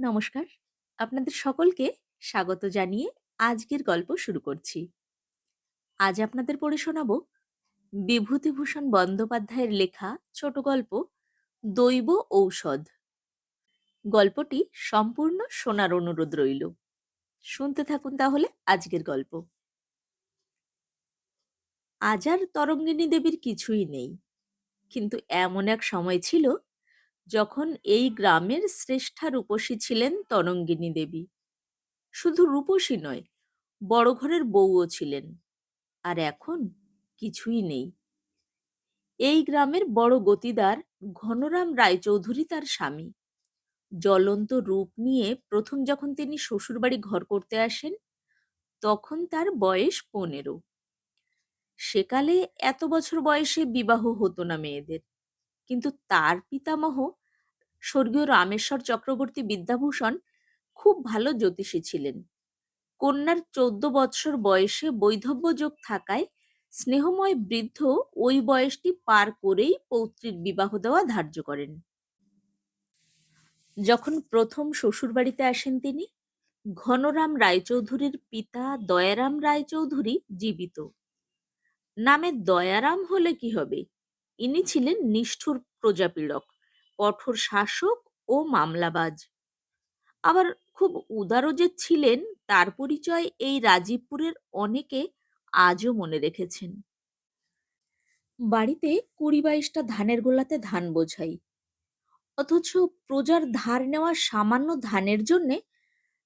নমস্কার। আপনাদের সকলকে স্বাগত জানিয়ে আজকের গল্প শুরু করছি। আজ আপনাদের পড়ে শোনাব বিভূতিভূষণ বন্দ্যোপাধ্যায়ের লেখা ছোট গল্প দৈব ঔষধ। গল্পটি সম্পূর্ণ শোনার অনুরোধ রইল। শুনতে থাকুন তাহলে আজকের গল্প। আজ আর তরঙ্গিনী দেবীর কিছুই নেই। কিন্তু এমন এক সময় ছিল যখন এই গ্রামের শ্রেষ্ঠা রূপসী ছিলেন তরঙ্গিনী দেবী। শুধু রূপসী নয়, বড় ঘরের বউও ছিলেন। আর এখন কিছুই নেই। এই গ্রামের বড় গতিদার ঘনরাম রায়চৌধুরী তার স্বামী। জ্বলন্ত রূপ নিয়ে প্রথম যখন তিনি শ্বশুরবাড়ি ঘর করতে আসেন, তখন তার বয়স পনেরো। সেকালে এত বছর বয়সে বিবাহ হতো না মেয়েদের। কিন্তু তার পিতামহ স্বর্গীয় রামেশ্বর চক্রবর্তী বিদ্যাভূষণ খুব ভালো জ্যোতিষী ছিলেন। কন্যার চোদ্দ বৎসর বয়সে বৈধব্য যোগ থাকায় স্নেহময় বৃদ্ধ ওই বয়সটি পার করেই পৌত্রীর বিবাহ দেওয়া ধার্য করেন। যখন প্রথম শ্বশুরবাড়িতে আসেন তিনি, ঘনরাম রায়চৌধুরীর পিতা দয়ারাম রায়চৌধুরী জীবিত। নামে দয়ারাম হলে কি হবে? ইনি ছিলেন নিষ্ঠুর প্রজাপীড়ক কঠোর শাসক ও মামলাবাজ। আবার খুব উদারও যে ছিলেন, তার পরিচয় এই রাজীবপুরের অনেকে আজও মনে রেখেছেন। বাড়িতে কুড়ি বাইশটা ধানের গোলাতে ধান বোঝাই। অথচ প্রজার ধার নেওয়া সামান্য ধানের জন্যে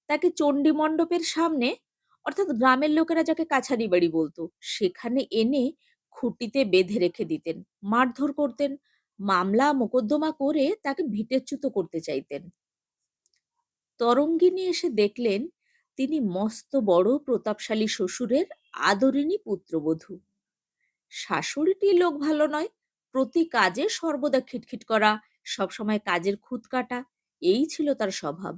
তাকে চণ্ডী মণ্ডপের সামনে, অর্থাৎ গ্রামের লোকেরা যাকে কাছারি বাড়ি বলতো, সেখানে এনে খুঁটিতে বেঁধে রেখে দিতেন, মারধর করতেন মামলা মোকদ্দমা করে তাকে ভিটেচ্যুত করতে চাইতেন। তরঙ্গিনী এসে দেখলেন, তিনি মস্ত বড় প্রতাপশালী শ্বশুরের আদরিণী পুত্রবধূ। শাশুড়িটি লোক ভালো নয়, প্রতি কাজে সর্বদা খিটখিট করা, সবসময় কাজের খুঁত কাটা, এই ছিল তার স্বভাব।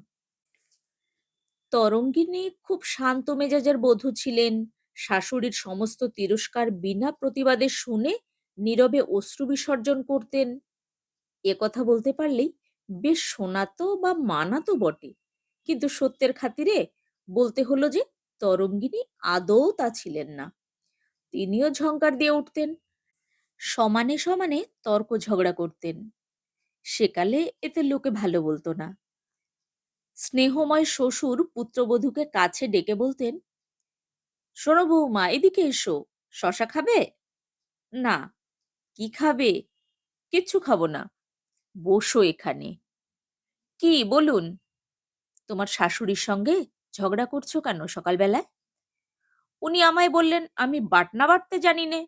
তরঙ্গিনী খুব শান্ত মেজাজের বধূ ছিলেন। শাশুড়ির সমস্ত তিরস্কার বিনা প্রতিবাদে শুনে নীরবে অশ্রু বিসর্জন করতেন। এ কথা বলতে পারলেই বেশ শোনাতো বা মানাতো বটে। কিন্তু সত্যের খাতিরে বলতে হলো যে তরঙ্গিনী আদৌ তা ছিলেন না। তিনিও ঝঙ্কার দিয়ে উঠতেন। সমানে সমানে তর্ক ঝগড়া করতেন। সেকালে এতে লোকে ভালো বলতো না। স্নেহময় শ্বশুর পুত্রবধূকে কাছে ডেকে বলতেন, শোনো বৌমা, এদিকে এসো। শশা খাবে? না। কি খাবে? কিচ্ছু খাব না। বসো এখানে। কি, বলুন। তোমার শাশুড়ির সঙ্গে ঝগড়া করছ কেন সকালবেলায়? উনি আমায় বললেন, আমি বাটনা বাটতে জানি নে।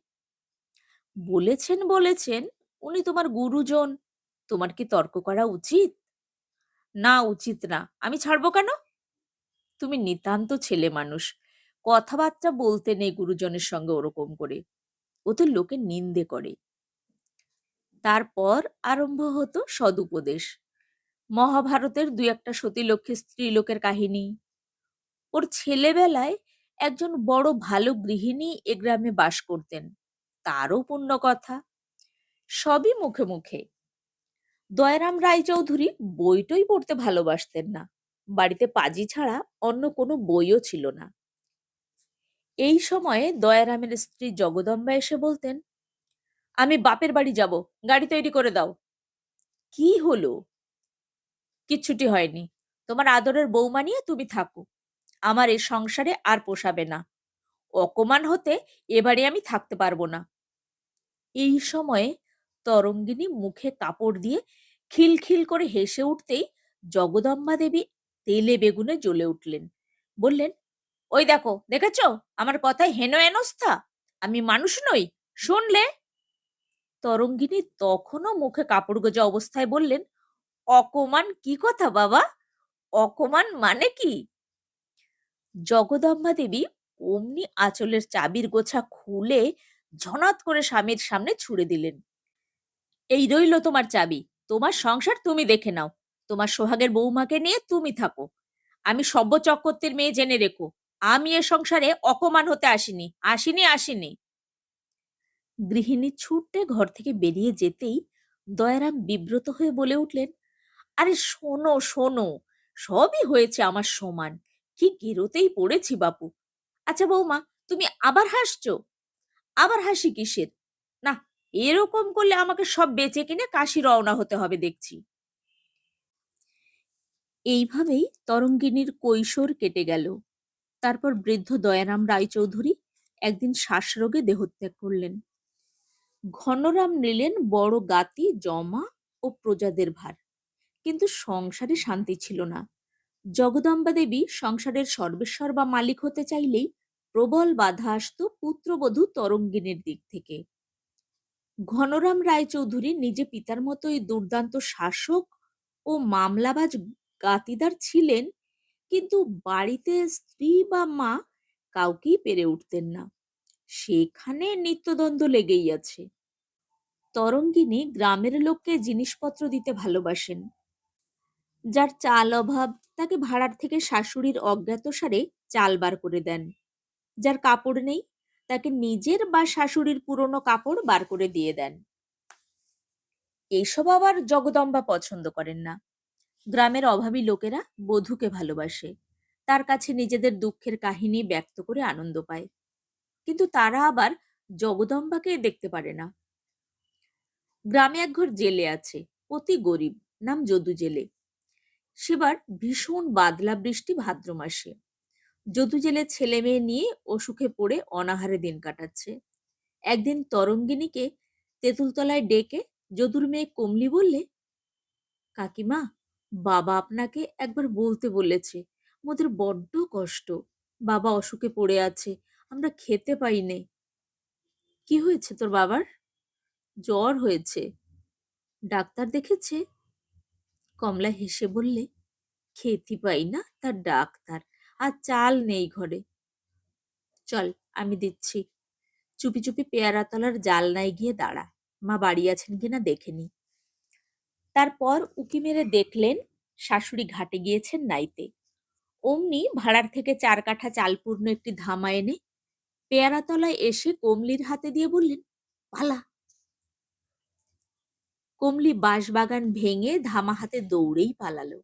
বলেছেন বলেছেন, উনি তোমার গুরুজন। তোমার কি তর্ক করা উচিত? না উচিত না। আমি ছাড়বো কেন? তুমি নিতান্ত ছেলে মানুষ। কথাবার্তা বলতে নেই গুরুজনের সঙ্গে ওরকম করে। ও তো লোকে নিন্দে করে। তারপর আরম্ভ হতো সদুপদেশ। মহাভারতের দুই একটা সতীলক্ষ্মী স্ত্রীলোকের কাহিনী। ওর ছেলেবেলায় একজন বড় ভালো গৃহিণী এ গ্রামে বাস করতেন। তারও পূর্ণ কথা। সবই মুখে মুখে। দয়ারাম রায়চৌধুরী বইটই পড়তে ভালোবাসতেন না। বাড়িতে পাজি ছাড়া অন্য কোনো বইও ছিল না। এই সময়ে দয়ারামের স্ত্রী জগদম্বা এসে বলতেন আমি বাপের বাড়ি যাব, গাড়ি তৈরি করে দাও। কি হলো? কিচ্ছুটি হয়নি। তোমার আদরের বৌমা নিয়ে তুমি থাকো। আমার এই সংসারে আর পোষাবে না। অকমান হতে এবারে আমি থাকতে পারব না। এই সময়ে তরঙ্গিনী মুখে কাপড় দিয়ে খিলখিল করে হেসে উঠতেই জগদম্বা দেবী তেলে বেগুনে জ্বলে উঠলেন। বললেন, ওই দেখো, দেখেছ? আমার কথায় হেন এনস্থা আমি মানুষ নই, শুনলে? তরঙ্গিনী তখনও মুখে কাপড় গোজা অবস্থায় বললেন, অকমান কি কথা বাবা? অকমান মানে কি? জগদম্বা দেবী অমনি আঁচলের চাবির গোছা খুলে ঝনাত করে স্বামীর সামনে ছুড়ে দিলেন। এই রইল তোমার চাবি, তোমার সংসার তুমি দেখে নাও, তোমার সোহাগের বৌমাকে নিয়ে তুমি থাকো। আমি সভ্য চক্রবর্তীর মেয়ে জেনে রেখো, আমি এ সংসারে অকমান হতে আসিনি আসিনি আসিনি। গৃহিণী ছুটে ঘর থেকে বেরিয়ে যেতেই দয়ারাম বিব্রত হয়ে বলে উঠলেন, আরে শোনো শোনো, সবই হয়েছে আমার সমান। কি গেরোতেই পড়েছি বাপু। আচ্ছা বৌমা, তুমি আবার হাসছো? আবার হাসি কিসের? না, এরকম করলে আমাকে সব বেচে কিনে কাশি রওনা হতে হবে দেখছি। এইভাবেই তরঙ্গিনীর কৈশোর কেটে গেল। তারপর বৃদ্ধ দয়ারাম রায়চৌধুরী একদিন শ্বাসরোগে দেহত্যাগ করলেন। ঘনরাম নিলেন বড় গাতি, জমা ও প্রজাদের ভার। কিন্তু সংসারে শান্তি ছিল না। জগদম্বা দেবী সংসারের সর্বেশ্বর বা মালিক হতে চাইলেই প্রবল বাধা আসত পুত্রবধূ তরঙ্গিনীর দিক থেকে। ঘনরাম রায়চৌধুরী নিজে পিতার মতোই দুর্দান্ত শাসক ও মামলাবাজ গাতিদার ছিলেন, কিন্তু বাড়িতে স্ত্রী বা মা কাউকেই পেরে উঠতেন না। সেখানে নিত্যদ্বন্দ্ব লেগেই আছে। তরঙ্গিনী গ্রামের লোককে জিনিসপত্র দিতে ভালোবাসেন। যার চাল অভাব তাকে ভাড়ার থেকে শাশুড়ির অজ্ঞাতসারে চাল বার করে দেন। যার কাপড় নেই তাকে নিজের বা শাশুড়ির পুরনো কাপড় বার করে দিয়ে দেন। এইসব আবার জগদম্বা পছন্দ করেন না। গ্রামের অভাবী লোকেরা বধূকে ভালোবাসে। তার কাছে নিজেদের দুঃখের কাহিনী ব্যক্ত করে আনন্দ পায়। কিন্তু তারা আবার জগদম্বাকে দেখতে পারে না। গ্রামে এক ঘর জেলে আছে, অতি গরিব, নাম যদু জেলে। সেবার ভীষণ বাদলা বৃষ্টি ভাদ্র মাসে। যদু জেলে ছেলে মেয়ে নিয়ে অসুখে পড়ে অনাহারে দিন কাটাচ্ছে। একদিন তরঙ্গিনীকে তেঁতুলতলায় ডেকে যদুর মেয়ে কমলি বললে, কাকিমা, বাবা আপনাকে একবার বলতে বলেছে, মোদের বড্ড কষ্ট। বাবা অসুখে পড়ে আছে আমরা খেতে পাই নে কি হয়েছে তোর বাবার? জ্বর হয়েছে। ডাক্তার দেখেছে? কমলা হেসে বললে, খেতে পাই না, তার ডাক্তার। আর চাল নেই ঘরে। চল, আমি দিচ্ছি চুপি চুপি পেয়ারাতলার জালনায় গিয়ে দাঁড়া। মা বাড়ি আছেন কিনা দেখে নি। তারপর উকি মেরে দেখলেন, শাশুড়ি ঘাটে গিয়েছেন নাইতে। অমনি ভাড়ার থেকে চার কাঠা চালপূর্ণ একটি ধামা এনে পেয়ারাতলায় এসে কমলির হাতে দিয়ে বললেন, পালা। কমলি বাঁশবাগান ভেঙে ধামা হাতে দৌড়েই পালালো।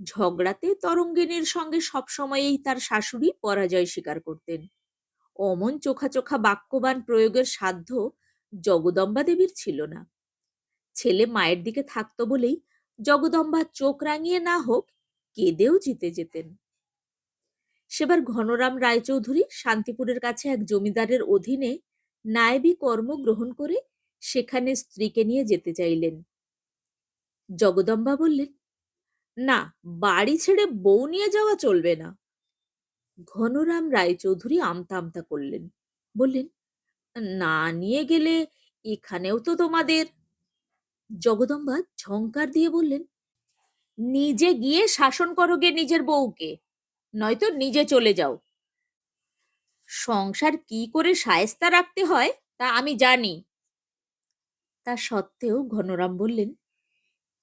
ঝগড়াতে তরঙ্গিনীর সঙ্গে সবসময়ই তার শাশুড়ি পরাজয় স্বীকার করতেন। অমন চোখা চোখা বাক্যবান প্রয়োগের সাধ্য জগদম্বা দেবীর ছিল না। ছেলে মায়ের দিকে থাকতো বলেই জগদম্বা চোখ রাঙিয়ে না হোক কেঁদেও জিতে যেতেন। সেবার ঘনরাম রায়চৌধুরী শান্তিপুরের কাছে এক জমিদারের অধীনে নায়েবি কর্ম গ্রহণ করে সেখানে স্ত্রীকে নিয়ে যেতে চাইলেন। জগদম্বা বললেন, না, বাড়ি ছেড়ে বউ নিয়ে যাওয়া চলবে না। ঘনরাম রায়চৌধুরী আমতা আমতা করলেন, বললেন, না নিয়ে গেলে এখানেও তো তোমাদের। জগদম্বা ঝংকার দিয়ে বললেন, নিজে গিয়ে শাসন করো গে নিজের বউকে। নয়তো নিজে চলে যাও। সংসার কি করে সায়স্তা রাখতে হয়, তা আমি জানি। তা সত্ত্বেও ঘনরাম বললেন,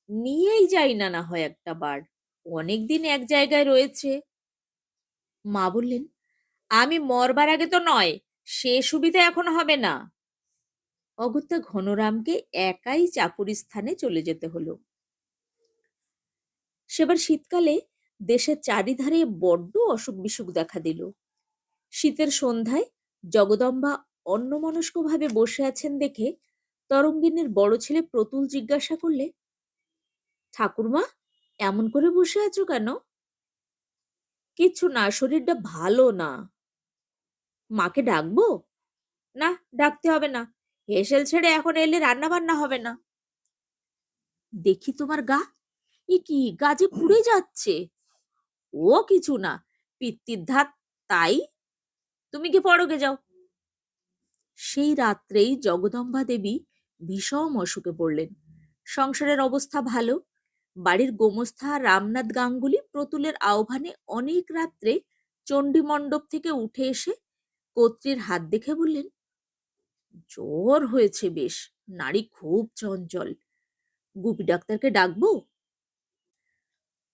নিয়েই যাই না না হয় একটা বার। অনেকদিন এক জায়গায় রয়েছে। মা বললেন, আমি মরবার আগে তো নয়, সে সুবিধা এখন হবে না। অগত্যা ঘনরামকে একাই চাকুরি স্থানে চলে যেতে হলো। সেবার শীতকালে দেশের চারিধারে বড্ড অসুখ বিসুখ দেখা দিল। শীতের সন্ধ্যায় জগদম্বা অন্যমনস্কভাবে বসে আছেন দেখে তরঙ্গিনীর বড় ছেলে প্রতুল জিজ্ঞাসা করলে, ঠাকুরমা, এমন করে বসে আছো কেন? কিচ্ছু না, শরীরটা ভালো না। মাকে ডাকবো? না, ডাকতে হবে না। হেসেল ছেড়ে এখন এলে রান্না বান্না হবে না। দেখি তোমার গা। এ কি গাজে পুড়ে যাচ্ছে? ও কিছু না। পিত্তির ধাত তাই? তুমি কি পরগে যাও। সেই রাত্রেই জগদম্বা দেবী ভীষণ অসুখে পড়লেন। সংসারের অবস্থা ভালো। বাড়ির গোমস্থা রামনাথ গাঙ্গুলি প্রতুলের আহ্বানে অনেক রাত্রে চণ্ডী মণ্ডপ থেকে উঠে এসে কর্ত্রীর হাত দেখে বললেন, জ্বর হয়েছে বেশ। নারী খুব চঞ্চল। গুপি ডাক্তারকে ডাকবো?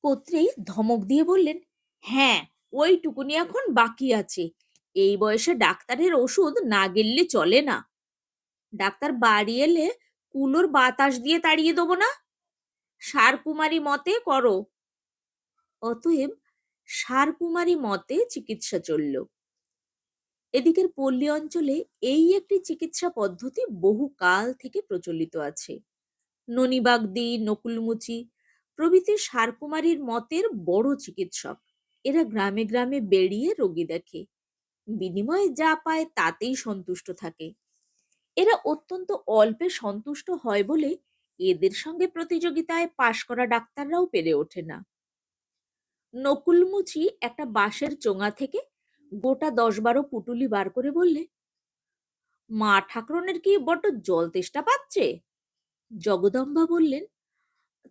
কর্ত্রী ধমক দিয়ে বললেন হ্যাঁ ওইটুকুনি এখন বাকি আছে। এই বয়সে ডাক্তারের ওষুধ না গেললে চলে না। ডাক্তার বাড়ি এলে কুলোর বাতাস দিয়ে তাড়িয়ে দেবো না? সার কুমারী মতে করো। অতএব সারকুমারী মতে চিকিৎসা চলল। এদিকের পল্লী অঞ্চলে এই একটি চিকিৎসা পদ্ধতি বহু কাল থেকে প্রচলিত আছে। ননিবাগদি, নকুলমুচি প্রভৃতি সারকুমারীর মতের বড় চিকিৎসক। এরা গ্রামে গ্রামে বেরিয়ে রোগী দেখে। বিনিময়ে যা পায় তাতেই সন্তুষ্ট থাকে। এরা অত্যন্ত অল্পে সন্তুষ্ট হয় বলে এদের সঙ্গে প্রতিযোগিতায় পাশ করা ডাক্তাররাও পেরে ওঠে না। নকুলমুচি একটা বাঁশের চোঙা থেকে গোটা দশ বারো পুটুলি বার করে বললে, মা ঠাকুরনের কি বড্ড জল তেষ্টা পাচ্ছে? জগদম্বা বললেন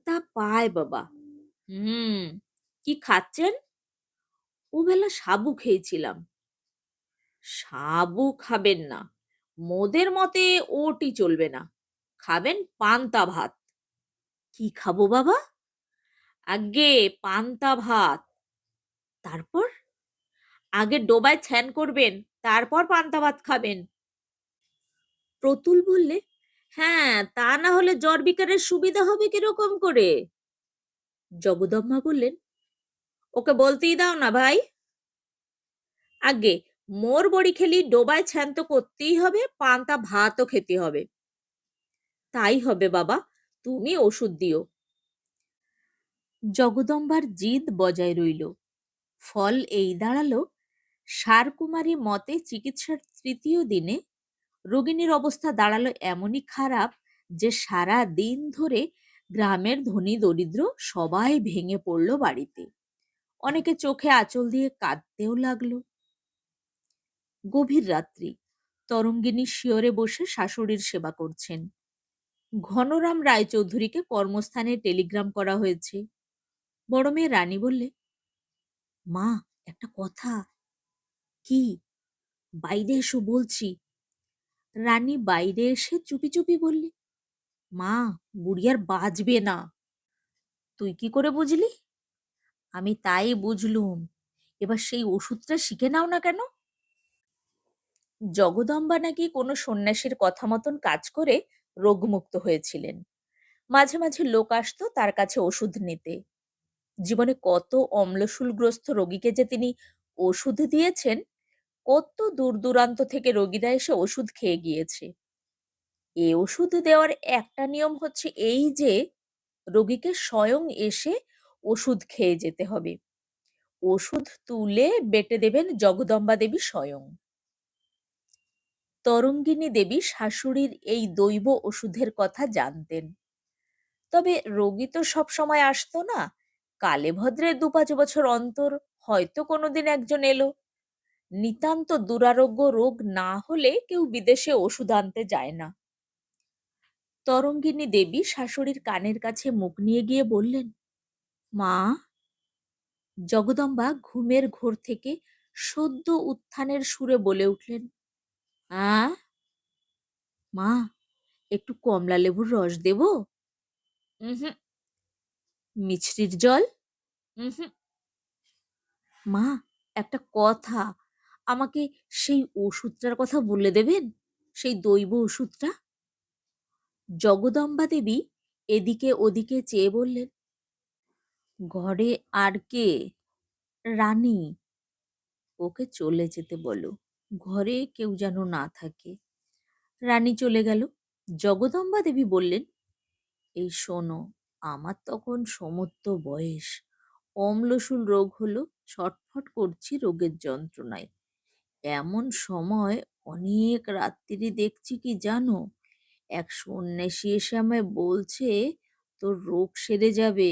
তা পায় বাবা। হুম। কি খাচ্ছেন? ও বেলা সাবু খেয়েছিলাম। সাবু খাবেন না। মোদের মতে ওটি চলবে না। খাবেন পান্তা ভাত। কি খাব বাবা? আগে পান্তা ভাত। তারপর? আগে ডোবায় ছ্যান করবেন তারপর পান্তা ভাত খাবেন। প্রতুল বললে হ্যাঁ তা না হলে জ্বর বিকারের সুবিধা হবে কীরকম করে? জগদম্মা বললেন, ওকে বলতেই দাও না ভাই। আগে, মোর বড়ি খেলি, ডোবায় ছ্যান তো করতেই হবে, পান্তা ভাতও খেতে হবে। তাই হবে বাবা, তুমি ওষুধ দিও। জগদম্বার জিদ বজায় রইল। ফল এই দাঁড়াল সারকুমারী মতে চিকিৎসার তৃতীয় দিনে রোগিণীর অবস্থা দাঁড়াল এমনই খারাপ যে সারা দিন ধরে গ্রামের ধনী দরিদ্র সবাই ভেঙে পড়ল বাড়িতে। অনেকে চোখে আঁচল দিয়ে কাঁদতেও লাগল। গভীর রাত্রি, তরঙ্গিনী শিয়রে বসে শাশুড়ির সেবা করছেন। ঘনরাম রায়চৌধুরীকে কর্মস্থানে টেলিগ্রাম করা হয়েছে। বড় মেয়ে রানী বললে, মা, একটা কথা। কি? বাইরে এসো বলছি। রানী বাইরে এসে চুপি চুপি বললে, মা, বুড়ি আর না। তুই কি করে বুঝলি? আমি তাই বুঝলুম। এবার সেই ওষুধটা শিখে নাও না কেন? জগদম্বা নাকি কোনো সন্ন্যাসীর কথা মতন কাজ করে রোগমুক্ত হয়েছিলেন। মাঝে মাঝে লোক আসতো তার কাছে ওষুধ নিতে। জীবনে কত অম্লশূলগ্রস্ত রোগীকে যে তিনি ওষুধ দিয়েছেন কত দূর দূরান্ত থেকে রোগীরা এসে ওষুধ খেয়ে গিয়েছে। এ ওষুধ দেওয়ার একটা নিয়ম হচ্ছে এই যে, রোগীকে স্বয়ং এসে ওষুধ খেয়ে যেতে হবে। ওষুধ তুলে বেটে দেবেন জগদম্বা দেবী স্বয়ং। তরঙ্গিনী দেবী শাশুড়ির এই দৈব ওষুধের কথা জানতেন। তবে রোগী তো সব সময় আসতো না কালে ভদ্রে দু পাঁচ বছর অন্তর হয়তো কোনোদিন একজন এলো। নিতান্ত দুরারোগ্য রোগ না হলে কেউ বিদেশে ওষুধ আনতে যায় না। তরঙ্গিনী দেবী শাশুড়ির কানের কাছে মুখ নিয়ে গিয়ে বললেন, মা, জগদম্বা ঘুমের ঘোর থেকে সদ্য উত্থানের সুরে বলে উঠলেন, আ, মা, একটু কমলা লেবুর রস দেব? হুম। মিছরির জল? হুম। মা, একটা কথা আমাকে সেই ওষুধটার কথা বলে দেবেন? সেই দৈব ওষুধটা? জগদম্বা দেবী এদিকে ওদিকে চেয়ে বললেন, ঘরে আর কে? রানী? ওকে চলে যেতে বলো। ঘরে কেউ যেন না থাকে। রানী চলে গেল। জগদম্বা দেবী বললেন, এই শোনো, আমার তখন সমস্ত বয়স। অম্লশূল রোগ হলো, ছটফট করছি রোগের যন্ত্রণায়। এমন সময় অনেক রাত্রি দেখছি কি জানো? এক সন্ন্যাসী এসে আমায় বলছে, তোর রোগ সেরে যাবে।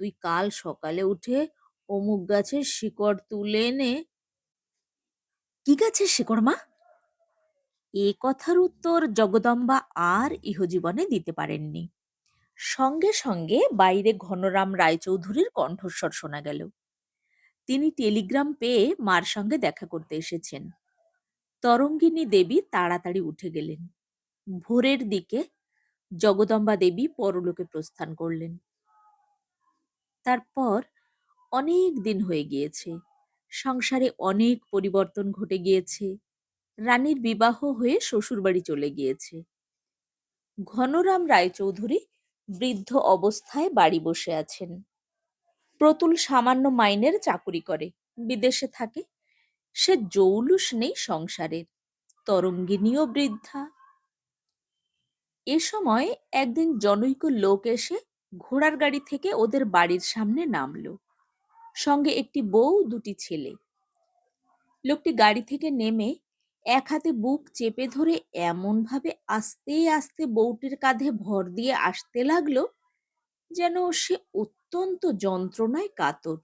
তুই কাল সকালে উঠে অমুক গাছের শিকড় তুলে এনে কি গাছের শিকড়, মা? এ কথার উত্তর জগদম্বা আর ইহজীবনে দিতে পারেননি। সঙ্গে সঙ্গে বাইরে ঘনরাম রায়চৌধুরীর কণ্ঠস্বর শোনা গেল। তিনি টেলিগ্রাম পেয়ে মার সঙ্গে দেখা করতে এসেছেন। তরঙ্গিনী দেবী তাড়াতাড়ি উঠে গেলেন। ভোরের দিকে জগদম্বা দেবী পরলোকে প্রস্থান করলেন। তারপর অনেক দিন হয়ে গিয়েছে। সংসারে অনেক পরিবর্তন ঘটে গিয়েছে। রানীর বিবাহ হয়ে শ্বশুরবাড়ি চলে গিয়েছে। ঘনরাম রায়চৌধুরী বৃদ্ধ অবস্থায় বাড়ি বসে আছেন। প্রতুল সামান্য মাইনের চাকুরি করে। বিদেশে থাকে। সে জৌলুস নেই সংসারের। তরঙ্গিনীও বৃদ্ধা। এ সময় একদিন জনৈক লোক এসে ঘোড়ার গাড়ি থেকে ওদের বাড়ির সামনে নামলো। সঙ্গে একটি বউ, দুটি ছেলে। লোকটি গাড়ি থেকে নেমে এক হাতে বুক চেপে ধরে এমনভাবে আস্তে আস্তে বউটির কাঁধে ভর দিয়ে আসতে লাগল যেন সে অত্যন্ত যন্ত্রণায় কাতর।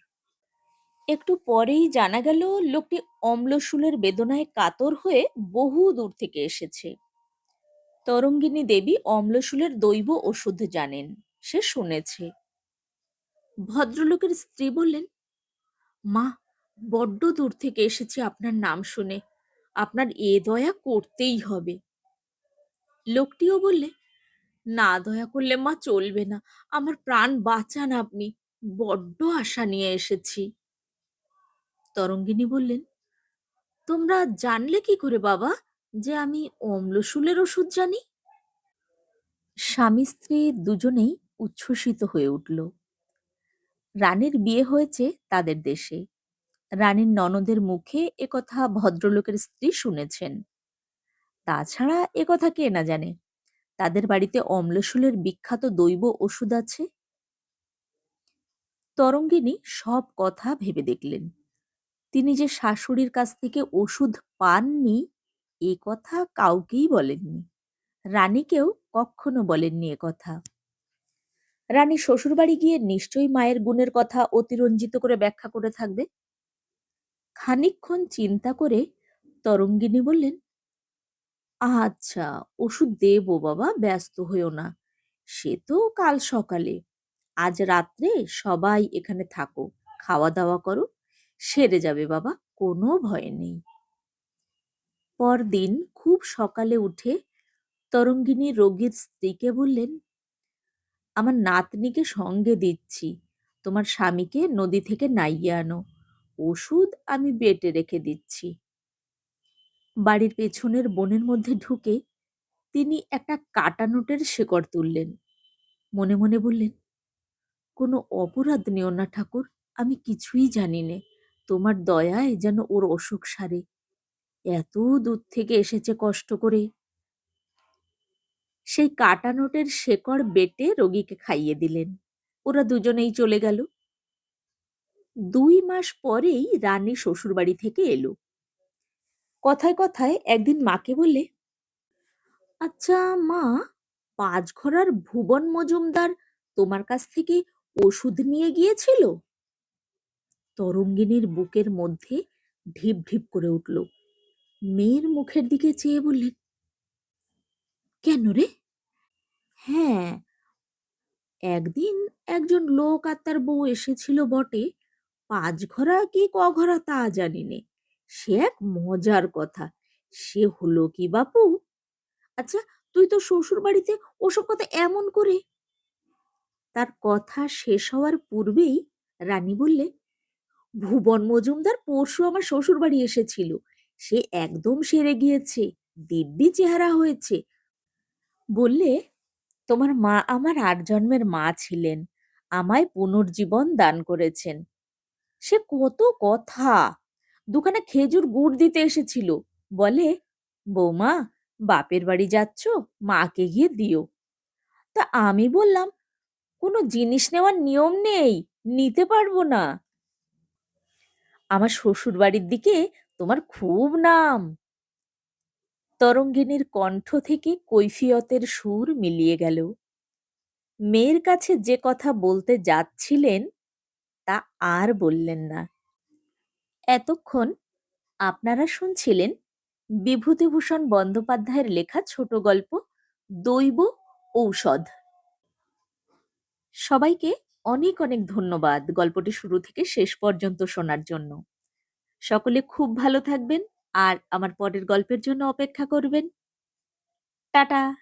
একটু পরেই জানা গেল, লোকটি অম্লশূলের বেদনায় কাতর হয়ে বহু দূর থেকে এসেছে। তরঙ্গিনী দেবী অম্লশূলের দৈব ওষুধ জানেন, সে শুনেছে। ভদ্রলোকের স্ত্রী বললেন, মা, বড্ড দূর থেকে এসেছি আপনার নাম শুনে। আপনার এ দয়া করতেই হবে। লোকটিও বললে না দয়া করলে মা চলবে না। আমার প্রাণ বাঁচান আপনি। বড্ড আশা নিয়ে এসেছি। তরঙ্গিনী বললেন, তোমরা জানলে কি করে বাবা যে আমি অম্লশূলের ওষুধ জানি? স্বামী স্ত্রী দুজনেই উচ্ছ্বসিত হয়ে উঠল। রানীর বিয়ে হয়েছে তাদের দেশে। রানীর ননদের মুখে একথা ভদ্রলোকের স্ত্রী শুনেছেন। তাছাড়া একথা কে না জানে? তাদের বাড়িতে অম্লশূলের বিখ্যাত দৈব ওষুধ আছে? তরঙ্গিনী সব কথা ভেবে দেখলেন। তিনি যে শাশুড়ির কাছ থেকে ওষুধ পাননি, এ কথা কাউকেই বলেননি। রানীকেও কখনো বলেননি এ কথা। রানী শ্বশুরবাড়ি গিয়ে নিশ্চয়ই মায়ের গুণের কথা অতিরঞ্জিত করে ব্যাখ্যা করে থাকবে? খানিকক্ষণ চিন্তা করে তরঙ্গিনী বললেন আচ্ছা ওষুধ দেবো বাবা, ব্যস্ত হইও না। সে তো কাল সকালে। আজ রাত্রে সবাই এখানে থাকো খাওয়া দাওয়া করো, সেরে যাবে বাবা, কোনো ভয় নেই। পরদিন খুব সকালে উঠে তরঙ্গিনী রোগীর স্ত্রীকে বললেন, আমার নাতনিকে সঙ্গে দিচ্ছি, তোমার স্বামীকে নদী থেকে নাইয়ে আনো। ওষুধ আমি বেটে রেখে দিচ্ছি। বাড়ির পেছনের বনের মধ্যে ঢুকে তিনি একটা কাটা নোটের শেকড় তুললেন। মনে মনে বললেন, কোনো অপরাধ নিও না ঠাকুর, আমি কিছুই জানি নে। তোমার দয়ায় যেন ওর অসুখ সারে। এত দূর থেকে এসেছে কষ্ট করে সেই কাটা নোটের শেকড় বেটে রোগীকে খাইয়ে দিলেন। ওরা দুজনেই চলে গেল। দুই মাস পরেই রানী শ্বশুরবাড়ি থেকে এলো। কথায় কথায় একদিন মাকে বললে আচ্ছা মা, পাঁচ পাঁচঘরার ভুবন মজুমদার তোমার কাছ থেকে ওষুধ নিয়ে গিয়েছিল? তরঙ্গিনীর বুকের মধ্যে ঢিপ ঢিপ করে উঠল। মেয়ের মুখের দিকে চেয়ে বললেন কেন রে? হ্যাঁ একদিন একজন লোক আর তার বউ এসেছিল বটে, পাঁচ ঘরা কি ক ঘরা তা জানি নে। সে এক মজার কথা। সে হলো কি বাপু? আচ্ছা তুই তো শ্বশুর বাড়িতে ওসব কথা এমন করে? তার কথা শেষ হওয়ার পূর্বেই রানী বললে, ভুবন মজুমদার পরশু আমার শ্বশুর বাড়ি এসেছিল। সে একদম সেরে গিয়েছে, দিব্যি চেহারা হয়েছে। বললে, তোমার মা আমার আট জন্মের মা ছিলেন, আমায় পুনর্জীবন দান করেছেন। সে কত কথা! দোকানে খেজুর গুড় দিতে এসেছিল। বলে, বৌমা, বাপের বাড়ি যাচ্ছ, মাকে গিয়ে দিও। তা আমি বললাম, কোনো জিনিস নেওয়ার নিয়ম নেই, নিতে পারব না। আমার শ্বশুর বাড়ির দিকে তোমার খুব নাম। তরঙ্গিনীর কণ্ঠ থেকে কৈফিয়তের সুর মিলিয়ে গেল। মেয়ের কাছে যে কথা বলতে যাচ্ছিলেন, তা আর বললেন না। এতক্ষণ আপনারা শুনছিলেন বিভূতিভূষণ বন্দ্যোপাধ্যায়ের লেখা ছোট গল্প দৈব ঔষধ। সবাইকে অনেক অনেক ধন্যবাদ গল্পটি শুরু থেকে শেষ পর্যন্ত শোনার জন্য। সকলে খুব ভালো থাকবেন আর আমার পরের গল্পের জন্য অপেক্ষা করবেন। টাটা!